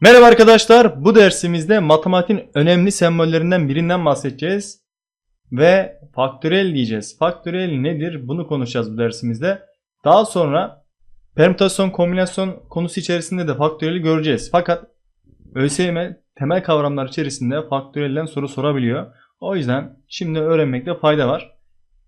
Merhaba arkadaşlar. Bu dersimizde matematiğin önemli sembollerinden birinden bahsedeceğiz. Ve faktöriyel diyeceğiz. Faktöriyel nedir? Bunu konuşacağız bu dersimizde. Daha sonra permütasyon kombinasyon konusu içerisinde de faktöriyeli göreceğiz. Fakat ÖSYM temel kavramlar içerisinde faktöriyelden soru sorabiliyor. O yüzden şimdi öğrenmekte fayda var.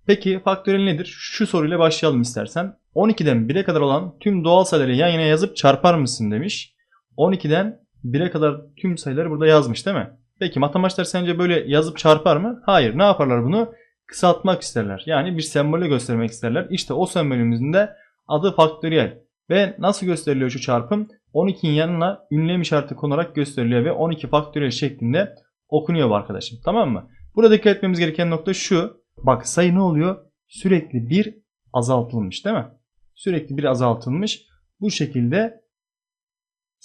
Peki faktöriyel nedir? Şu soruyla başlayalım istersen. 12'den 1'e kadar olan tüm doğal sayıları yan yana yazıp çarpar mısın demiş. 12'den 1'e kadar tüm sayıları burada yazmış değil mi? Peki matematikler sence böyle yazıp çarpar mı? Hayır. Ne yaparlar bunu? Kısaltmak isterler. Yani bir sembolü göstermek isterler. İşte o sembolümüzün de adı faktöriyel. Ve nasıl gösteriliyor şu çarpım? 12'nin yanına ünlem işareti konarak gösteriliyor ve 12 faktöriyel şeklinde okunuyor arkadaşım. Tamam mı? Burada dikkat etmemiz gereken nokta şu. Bak sayı ne oluyor? Sürekli bir azaltılmış değil mi? Sürekli bir azaltılmış. Bu şekilde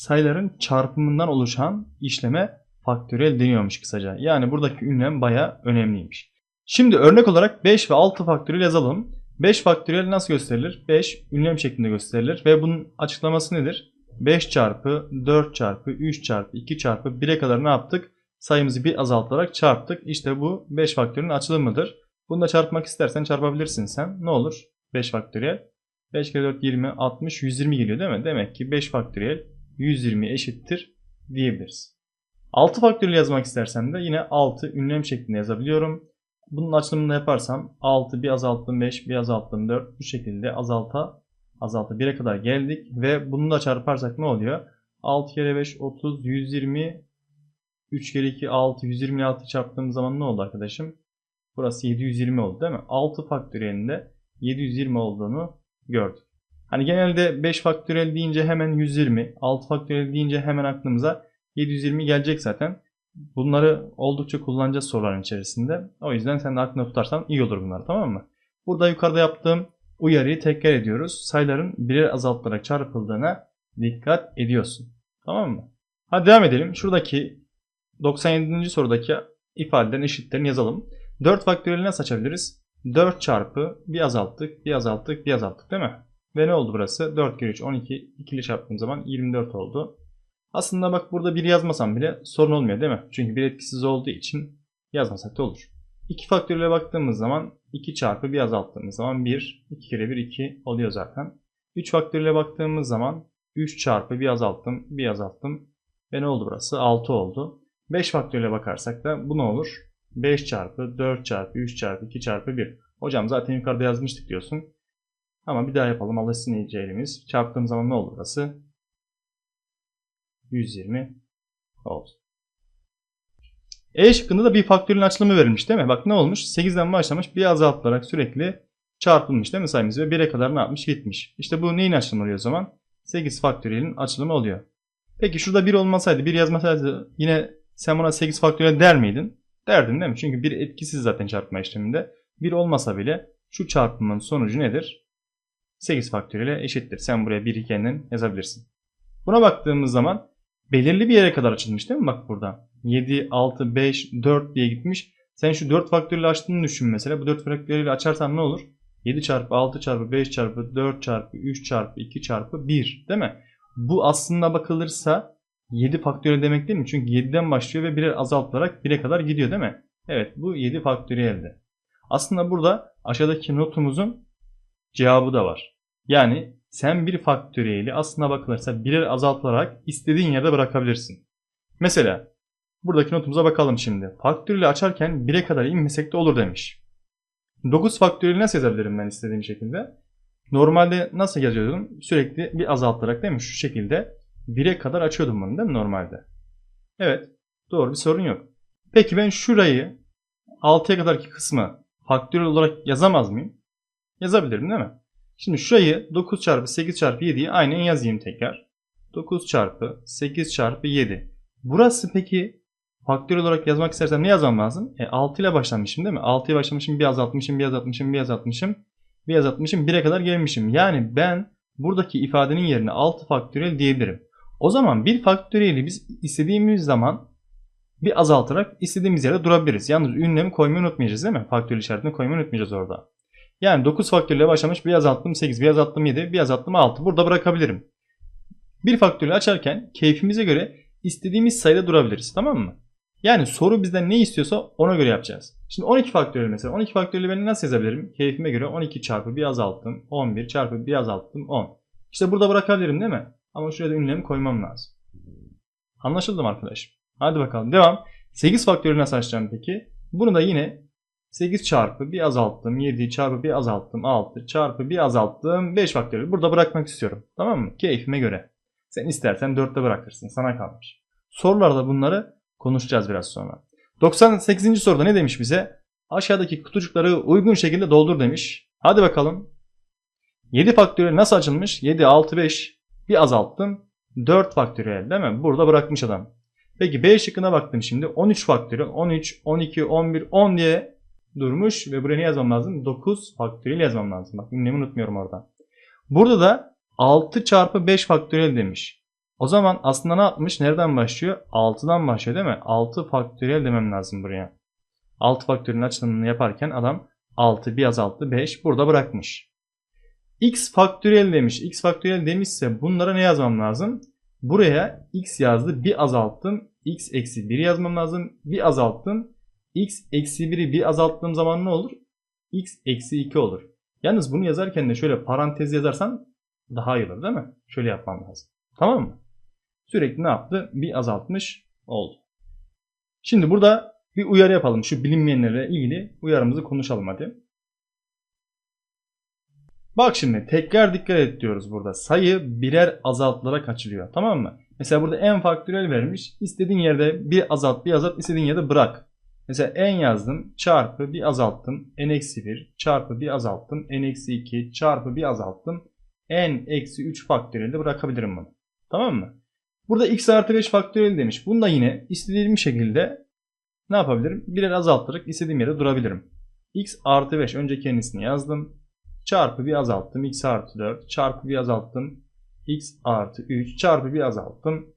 sayıların çarpımından oluşan işleme faktöriyel deniyormuş kısaca. Yani buradaki ünlem baya önemliymiş. Şimdi örnek olarak 5 ve 6 faktöriyel yazalım. 5 faktöriyel nasıl gösterilir? 5 ünlem şeklinde gösterilir ve bunun açıklaması nedir? 5 çarpı 4 çarpı 3 çarpı 2 çarpı 1'e kadar ne yaptık? Sayımızı bir azaltarak çarptık. İşte bu 5 faktörün açılımıdır. Bunu da çarpmak istersen çarpabilirsin sen. Ne olur? 5 faktöriyel. 5 kere 4 20 60 120 geliyor değil mi? Demek ki 5 faktöriyel 120 eşittir diyebiliriz. 6 faktöriyel yazmak istersem de yine 6 ünlem şeklinde yazabiliyorum. Bunun açılımını yaparsam 6 bir azalttım 5 bir azalttım 4 bu şekilde azalta azalta 1'e kadar geldik ve bunu da çarparsak ne oluyor? 6 kere 5 30 120 3 kere 2 6 126 çarptığım zaman ne oldu arkadaşım? Burası 720 oldu değil mi? 6 faktöriyelinde 720 olduğunu gördük. Hani genelde 5 faktöriyel deyince hemen 120, 6 faktöriyel deyince hemen aklımıza 720 gelecek zaten. Bunları oldukça kullanacağız soruların içerisinde. O yüzden sen de aklında tutarsan iyi olur bunlar tamam mı? Burada yukarıda yaptığım uyarıyı tekrar ediyoruz. Sayıların birer azaltılarak çarpıldığına dikkat ediyorsun. Tamam mı? Hadi devam edelim. Şuradaki 97. sorudaki ifadelerin eşitlerini yazalım. 4 faktöriyeli nasıl açabiliriz? 4 çarpı bir azalttık, bir azalttık, bir azalttık değil mi? Ve ne oldu burası? 4 kere 3 12 ikili çarptığım zaman 24 oldu. Aslında bak burada 1 yazmasam bile sorun olmuyor değil mi? Çünkü bir etkisiz olduğu için yazmasak da olur. 2 faktörüyle baktığımız zaman 2 çarpı bir azalttığımız zaman 1, 2 kere 1 2 oluyor zaten. 3 faktörüyle baktığımız zaman 3 çarpı bir azalttım, bir azalttım ve ne oldu burası? 6 oldu. 5 faktörüyle bakarsak da bu ne olur? 5 çarpı 4 çarpı 3 çarpı 2 çarpı 1. Hocam zaten yukarıda yazmıştık diyorsun. Ama bir daha yapalım. Alışsın iyice elimiz. Çarptığım zaman ne olur burası? 120 oldu. E şıkkında da bir faktörün açılımı verilmiş değil mi? Bak ne olmuş? 8'den başlamış bir azaltılarak sürekli çarpılmış değil mi sayımız? Ve 1'e kadar ne yapmış? Gitmiş. İşte bu neyin açılımı oluyor o zaman? 8 faktöriyelin açılımı oluyor. Peki şurada 1 olmasaydı, 1 yazmasaydı yine sen buna 8 faktöriyel der miydin? Derdin değil mi? Çünkü 1 etkisiz zaten çarpma işleminde. 1 olmasa bile şu çarpımın sonucu nedir? 8 faktöriyele eşittir. Sen buraya 1'i kendin yazabilirsin. Buna baktığımız zaman belirli bir yere kadar açılmış değil mi? Bak burada. 7, 6, 5, 4 diye gitmiş. Sen şu 4 faktöriyeli açtığını düşün mesela. Bu 4 faktöriyeli açarsan ne olur? 7 çarpı 6 çarpı 5 çarpı 4 çarpı 3 çarpı 2 çarpı 1 değil mi? Bu aslında bakılırsa 7 faktöriyel demek değil mi? Çünkü 7'den başlıyor ve birer azaltılarak 1'e kadar gidiyor değil mi? Evet bu 7 faktöriyeldi. Aslında burada aşağıdaki notumuzun cevabı da var. Yani sen bir faktöriyeli aslına bakılırsa birer azaltılarak istediğin yerde bırakabilirsin. Mesela buradaki notumuza bakalım şimdi. Faktöriyeli açarken 1'e kadar inmesek de olur demiş. 9 faktöriyeli nasıl yazabilirim ben istediğim şekilde? Normalde nasıl yazıyordum? Sürekli bir azaltarak değil mi? Şu şekilde 1'e kadar açıyordum bunu değil mi normalde? Evet. Doğru bir sorun yok. Peki ben şurayı 6'ya kadarki kısmı faktöriyel olarak yazamaz mıyım? Yazabilirim değil mi? Şimdi şurayı 9 çarpı 8 çarpı 7'yi aynen yazayım tekrar. 9 çarpı 8 çarpı 7. Burası peki faktöriyel olarak yazmak istersem ne yazmam lazım? E 6 ile başlamışım değil mi? 6 ile başlamışım bir azaltmışım bir azaltmışım bir azaltmışım bir azaltmışım 1'e kadar gelmişim. Yani ben buradaki ifadenin yerine 6 faktöriyel diyebilirim. O zaman bir faktöriyeli biz istediğimiz zaman bir azaltarak istediğimiz yerde durabiliriz. Yalnız ünlemi koymayı unutmayacağız değil mi? Faktöriyel işaretini koymayı unutmayacağız orada. Yani 9 faktörle başlamış bir azalttım 8, bir azalttım 7, bir azalttım 6. Burada bırakabilirim. Bir faktörle açarken keyfimize göre istediğimiz sayıda durabiliriz. Tamam mı? Yani soru bizden ne istiyorsa ona göre yapacağız. Şimdi 12 faktöriyel mesela. 12 faktöriyeli ben nasıl yazabilirim? Keyfime göre 12 çarpı bir azalttım. 11 çarpı bir azalttım. 10. İşte burada bırakabilirim değil mi? Ama şuraya da ünlemi koymam lazım. Anlaşıldı mı arkadaşım? Hadi bakalım devam. 8 faktöriyeli nasıl açacağım peki? Bunu da yine 8 çarpı bir azalttım. 7 çarpı bir azalttım. 6 çarpı bir azalttım. 5 faktöriyel. Burada bırakmak istiyorum. Tamam mı? Keyfime göre. Sen istersen 4'te bırakırsın. Sana kalmış. Sorularda bunları konuşacağız biraz sonra. 98. soruda ne demiş bize? Aşağıdaki kutucukları uygun şekilde doldur demiş. Hadi bakalım. 7 faktöriyel nasıl açılmış? 7, 6, 5. Bir azalttım. 4 faktöriyel değil mi? Burada bırakmış adam. Peki B şıkkına baktım şimdi. 13 faktöriyel. 13, 12, 11, 10 diye durmuş. Ve buraya ne yazmam lazım? 9 faktöriyel yazmam lazım. Bak ünlemi unutmuyorum orada. Burada da 6 çarpı 5 faktöriyel demiş. O zaman aslında ne yapmış? Nereden başlıyor? 6'dan başlıyor değil mi? 6 faktöriyel demem lazım buraya. 6 faktöriyelin açılımını yaparken adam 6 bir azalttı 5 burada bırakmış. X faktöriyel demiş. X faktöriyel demişse bunlara ne yazmam lazım? Buraya x yazdı bir azalttım. x eksi 1 yazmam lazım. Bir azalttım. X eksi 1'i bir azalttığım zaman ne olur? x eksi 2 olur. Yalnız bunu yazarken de şöyle parantez yazarsan daha iyi olur değil mi? Şöyle yapmam lazım. Tamam mı? Sürekli ne yaptı? Bir azaltmış oldu. Şimdi burada bir uyarı yapalım. Şu bilinmeyenlerle ilgili uyarımızı konuşalım hadi. Bak şimdi tekrar dikkat et diyoruz burada. Sayı birer azaltılarak açılıyor. Tamam mı? Mesela burada n faktöriyel vermiş. İstediğin yerde bir azalt bir azalt istediğin yerde bırak. Mesela n yazdım çarpı bir azalttım n eksi 1 çarpı bir azalttım n eksi 2 çarpı bir azalttım n eksi 3 faktöriyel de bırakabilirim bunu. Tamam mı? Burada x artı 5 faktöriyel demiş. Bunu da yine istediğim şekilde ne yapabilirim? Birer azaltarak istediğim yere durabilirim. x artı 5 önce kendisini yazdım. Çarpı bir azalttım. x artı 4 çarpı bir azalttım. x artı 3 çarpı bir azalttım.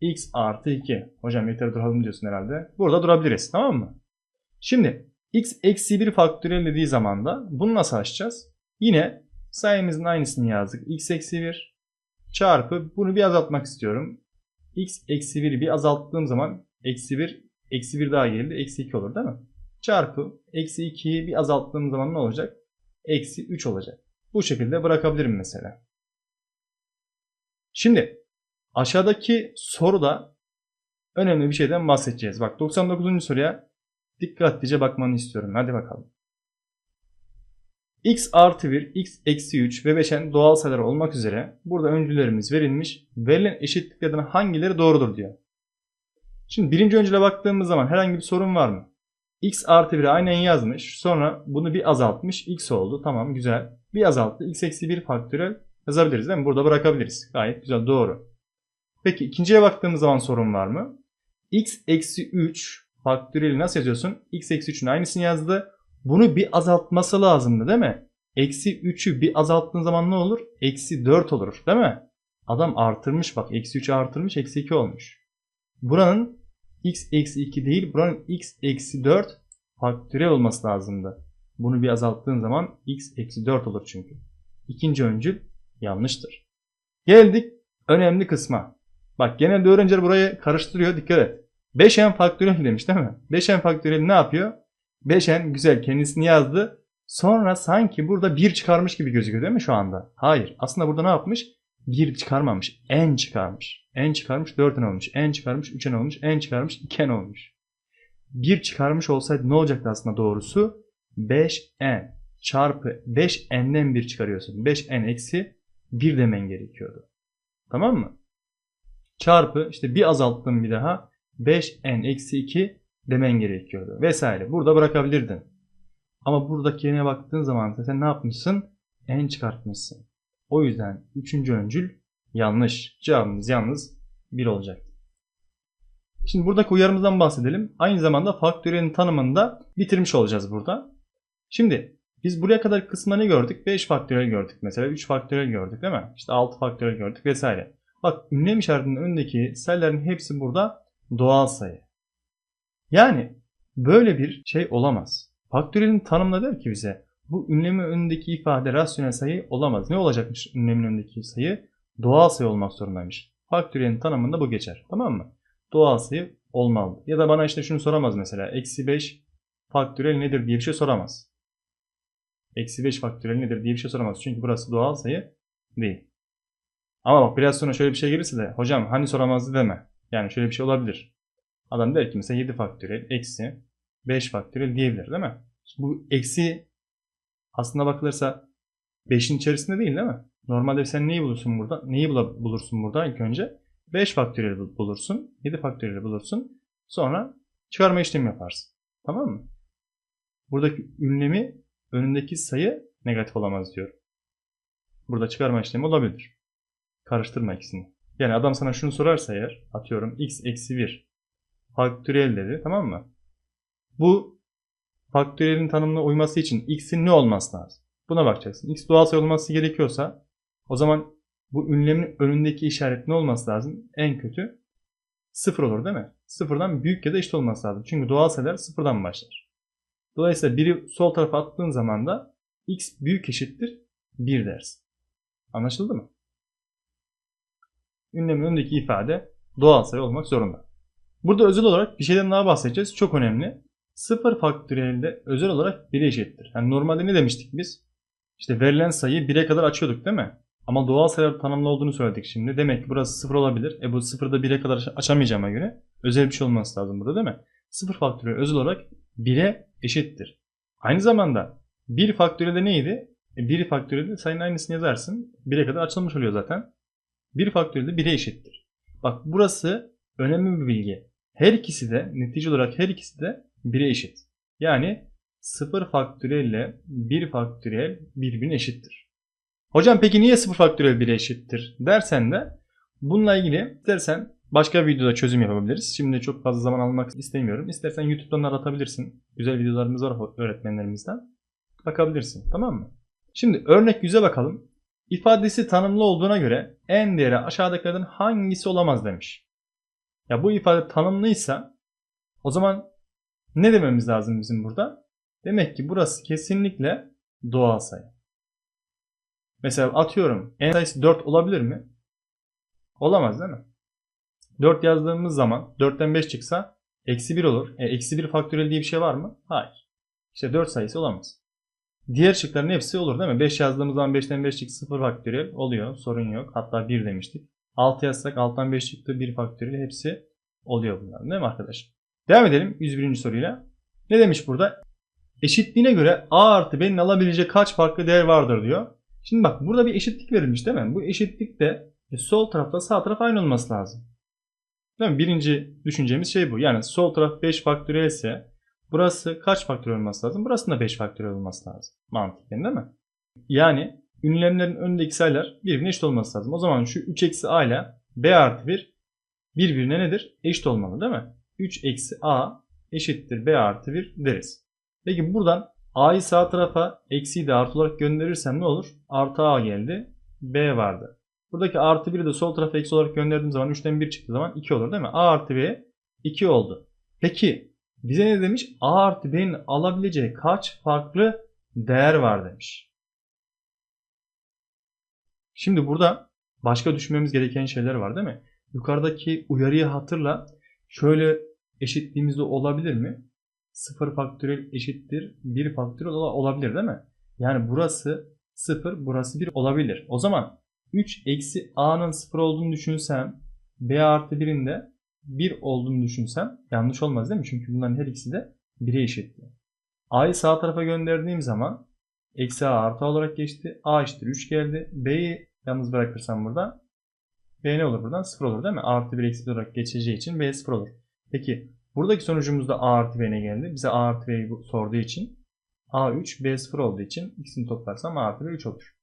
X artı 2. Hocam yeter duralım diyorsun herhalde. Burada durabiliriz. Tamam mı? Şimdi x eksi 1 faktöriyel dediği zaman da bunu nasıl açacağız? Yine sayımızın aynısını yazdık. x eksi 1 çarpı bunu bir azaltmak istiyorum. x eksi 1'i bir azalttığım zaman eksi 1 eksi 1 daha geldi. Eksi 2 olur değil mi? Çarpı eksi 2'yi bir azalttığım zaman ne olacak? Eksi 3 olacak. Bu şekilde bırakabilirim mesela. Şimdi aşağıdaki soruda önemli bir şeyden bahsedeceğiz. Bak 99. soruya dikkatlice bakmanı istiyorum. Hadi bakalım. x artı 1, x eksi 3 ve 5'en doğal sayılar olmak üzere burada öncülerimiz verilmiş. Verilen eşitliklerden hangileri doğrudur diyor. Şimdi birinci öncüle baktığımız zaman herhangi bir sorun var mı? x artı 1'i aynen yazmış. Sonra bunu bir azaltmış. x oldu. Tamam güzel. Bir azalttı. x eksi 1 faktörel yazabiliriz değil mi? Burada bırakabiliriz. Gayet güzel doğru. Peki ikinciye baktığımız zaman sorun var mı? x eksi 3 faktöriyeli nasıl yazıyorsun? x eksi 3'ün aynısını yazdı. Bunu bir azaltması lazımdı değil mi? Eksi 3'ü bir azalttığın zaman ne olur? Eksi 4 olur değil mi? Adam artırmış bak. Eksi 3'ü artırmış. Eksi 2 olmuş. Buranın x eksi 2 değil. Buranın x eksi 4 faktöriyel olması lazımdı. Bunu bir azalttığın zaman x eksi 4 olur çünkü. İkinci öncül yanlıştır. Geldik önemli kısma. Bak genelde öğrenciler burayı karıştırıyor. Dikkat et. 5n faktöriyel demiş değil mi? 5n faktöriyel ne yapıyor? 5n güzel kendisini yazdı. Sonra sanki burada 1 çıkarmış gibi gözüküyor değil mi şu anda? Hayır. Aslında burada ne yapmış? 1 çıkarmamış. n çıkarmış. n çıkarmış 4n olmuş. n çıkarmış 3n olmuş. n çıkarmış 2n olmuş. 1 çıkarmış olsaydı ne olacaktı aslında doğrusu? 5n çarpı 5n'den 1 çıkarıyorsun. 5n eksi 1 demen gerekiyordu. Tamam mı? Çarpı işte bir azalttım bir daha 5n eksi 2 demen gerekiyordu. Vesaire. Burada bırakabilirdin. Ama buradaki yerine baktığın zaman sen ne yapmışsın? n çıkartmışsın. O yüzden üçüncü öncül yanlış. Cevabımız yalnız 1 olacak. Şimdi buradaki uyarımızdan bahsedelim. Aynı zamanda faktöriyelin tanımında bitirmiş olacağız burada. Şimdi biz buraya kadar kısma ne gördük? 5 faktöriyel gördük mesela. 3 faktöriyel gördük değil mi? İşte 6 faktöriyel gördük vesaire. Bak ünlem işaretinin önündeki sayıların hepsi burada doğal sayı. Yani böyle bir şey olamaz. Faktöriyelin tanımında der ki bize bu ünlemin önündeki ifade rasyonel sayı olamaz. Ne olacakmış ünlemin önündeki sayı? Doğal sayı olmak zorundaymış. Faktöriyelin tanımında bu geçer. Tamam mı? doğal sayı olmalı. Ya da bana işte şunu soramaz mesela. Eksi 5 faktöriyel nedir diye bir şey soramaz. Eksi 5 faktöriyel nedir diye bir şey soramaz. Çünkü burası doğal sayı değil. Ama bak biraz sonra şöyle bir şey gelirse de hocam hani soramazdı deme. Yani şöyle bir şey olabilir. Adam der ki mesela 7 faktöriyel eksi 5 faktöriyel diyebilir değil mi? Bu eksi aslında bakılırsa 5'in içerisinde değil değil mi? Normalde sen neyi bulursun burada? Neyi bulursun burada ilk önce? 5 faktöriyel bulursun. 7 faktöriyel bulursun. Sonra çıkarma işlemi yaparsın. Tamam mı? Buradaki ünlemi önündeki sayı negatif olamaz diyor. Burada çıkarma işlemi olabilir. Karıştırma ikisini. Yani adam sana şunu sorarsa eğer atıyorum x eksi 1 faktöriyel dedi tamam mı? Bu faktöriyelin tanımına uyması için x'in ne olması lazım? Buna bakacaksın. x doğal sayı olması gerekiyorsa o zaman bu ünlemin önündeki işaret ne olması lazım? En kötü sıfır olur değil mi? Sıfırdan büyük ya da eşit olması lazım. Çünkü doğal sayılar sıfırdan başlar. Dolayısıyla biri sol tarafa attığın zaman da x büyük eşittir 1 dersin. Anlaşıldı mı? Ünlemin önündeki ifade doğal sayı olmak zorunda. Burada özel olarak bir şeyden daha bahsedeceğiz. Çok önemli. Sıfır faktöriyelde özel olarak 1'e eşittir. Yani normalde ne demiştik biz? İşte verilen sayıyı 1'e kadar açıyorduk değil mi? Ama doğal sayılar tanımlı olduğunu söyledik şimdi. Demek ki burası 0 olabilir. E bu 0'da 1'e kadar açamayacağıma göre özel bir şey olması lazım burada değil mi? 0 faktöriyel özel olarak 1'e eşittir. Aynı zamanda 1 faktöriyelde neydi? E 1 faktöriyelde sayının aynısını yazarsın. 1'e kadar açılmış oluyor zaten. 1 faktöriyelde 1'e eşittir. Bak burası önemli bir bilgi. Her ikisi de netice olarak her ikisi de 1'e eşit. Yani 0 faktöriyel ile 1 faktöriyel birbirine eşittir. Hocam peki niye 0 faktöriyel 1'e eşittir dersen de bununla ilgili istersen başka bir videoda çözüm yapabiliriz. Şimdi çok fazla zaman almak istemiyorum. İstersen YouTube'dan aratabilirsin. Güzel videolarımız var öğretmenlerimizden. Bakabilirsin. Tamam mı? Şimdi örnek 100'e bakalım. İfadesi tanımlı olduğuna göre en değeri aşağıdakilerden hangisi olamaz demiş. Ya bu ifade tanımlıysa o zaman ne dememiz lazım bizim burada? Demek ki burası kesinlikle doğal sayı. Mesela atıyorum en sayısı 4 olabilir mi? Olamaz değil mi? 4 yazdığımız zaman 4'ten 5 çıksa eksi 1 olur. E, eksi 1 faktöriyel diye bir şey var mı? Hayır. İşte 4 sayısı olamaz. Diğer şıkların hepsi olur değil mi? 5 yazdığımız zaman 5'ten 5 çıktı 0 faktöriyel oluyor. Sorun yok. Hatta 1 demiştik. 6 yazsak 6'dan 5 çıktı 1 faktöriyel hepsi oluyor bunlar değil mi arkadaşlar? Devam edelim 101. soruyla. Ne demiş burada? Eşitliğine göre A artı B'nin alabileceği kaç farklı değer vardır diyor. Şimdi bak burada bir eşitlik verilmiş değil mi? Bu eşitlikte sol tarafta sağ taraf aynı olması lazım. Değil mi? Birinci düşüncemiz şey bu. Yani sol taraf 5 faktöriyel ise burası kaç faktöriyel olması lazım? Burasının da 5 faktöriyel olması lazım. Mantıken değil mi? Yani ünlemlerin önündeki sayılar birbirine eşit olması lazım. O zaman şu 3 eksi a ile b artı 1 birbirine nedir? Eşit olmalı değil mi? 3 eksi a eşittir b artı 1 deriz. Peki buradan a'yı sağ tarafa eksiyi de artı olarak gönderirsem ne olur? Artı a geldi. b vardı. Buradaki artı 1'i de sol tarafa eksi olarak gönderdiğim zaman 3'ten 1 çıktığı zaman 2 olur değil mi? a artı b 2 oldu. Peki bize ne demiş? a artı b'nin alabileceği kaç farklı değer var demiş. Şimdi burada başka düşünmemiz gereken şeyler var değil mi? Yukarıdaki uyarıyı hatırla. Şöyle eşitliğimizde olabilir mi? 0 faktöriyel eşittir 1 faktöriyel olabilir değil mi? Yani burası 0, burası 1 olabilir. O zaman 3 eksi a'nın 0 olduğunu düşünsem b artı 1'in de 1 olduğunu düşünsem yanlış olmaz değil mi? Çünkü bunların her ikisi de 1'e eşitti. a'yı sağ tarafa gönderdiğim zaman eksi a artı olarak geçti. a eşittir 3 geldi. b'yi yalnız bırakırsam burada b ne olur buradan? 0 olur değil mi? a artı 1 eksi 1 olarak geçeceği için b 0 olur. Peki buradaki sonucumuzda a artı b ne geldi? Bize a artı b'yi sorduğu için a 3 b 0 olduğu için ikisini toplarsam a artı b 3 olur.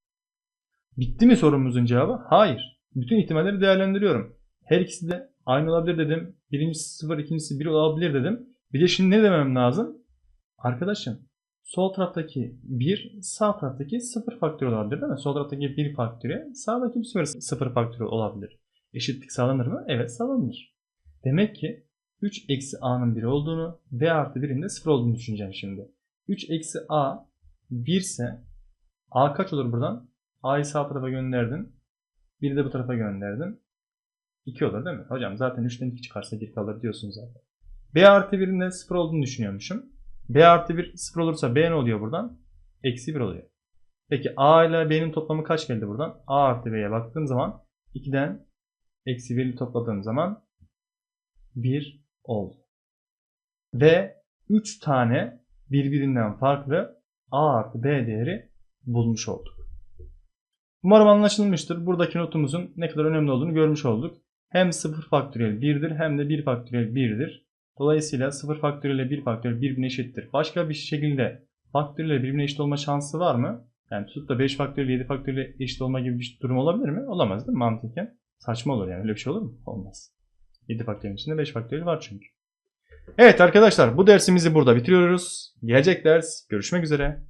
Bitti mi sorumuzun cevabı? Hayır. Bütün ihtimalleri değerlendiriyorum. Her ikisi de aynı olabilir dedim. Birincisi 0, ikincisi 1 olabilir dedim. Bir de şimdi ne demem lazım? Arkadaşım sol taraftaki 1 sağ taraftaki 0 faktörü olabilir değil mi? Sol taraftaki 1 faktörü sağdaki bir 0 faktörü olabilir. Eşitlik sağlanır mı? Evet sağlanır. Demek ki 3 eksi a'nın 1 olduğunu v artı 1'in de 0 olduğunu düşüneceğim şimdi. 3 eksi a 1 ise a kaç olur buradan? a'yı sağ tarafa gönderdin. 1'i de bu tarafa gönderdin. 2 olur değil mi? Hocam zaten 3'ten 2 çıkarsa 1 kalır diyorsun zaten. B artı 1'in de 0 olduğunu düşünüyormuşum. B artı 1 0 olursa B ne oluyor buradan? Eksi 1 oluyor. Peki A ile B'nin toplamı kaç geldi buradan? A artı B'ye baktığım zaman 2'den eksi 1'i topladığım zaman 1 oldu. Ve 3 tane birbirinden farklı A artı B değeri bulmuş olduk. Umarım anlaşılmıştır. Buradaki notumuzun ne kadar önemli olduğunu görmüş olduk. Hem 0 faktöriyel 1'dir hem de 1 faktöriyel 1'dir. Dolayısıyla 0 faktöriyel ile 1 faktöriyel birbirine eşittir. Başka bir şekilde faktöriyel birbirine eşit olma şansı var mı? Yani tutup da 5 faktöriyel 7 faktöriyel eşit olma gibi bir durum olabilir mi? Olamaz değil mi mantıken? Saçma olur yani. Öyle bir şey olur mu? Olmaz. 7 faktöriyelin içinde 5 faktöriyel var çünkü. Evet arkadaşlar bu dersimizi burada bitiriyoruz. Gelecek ders görüşmek üzere.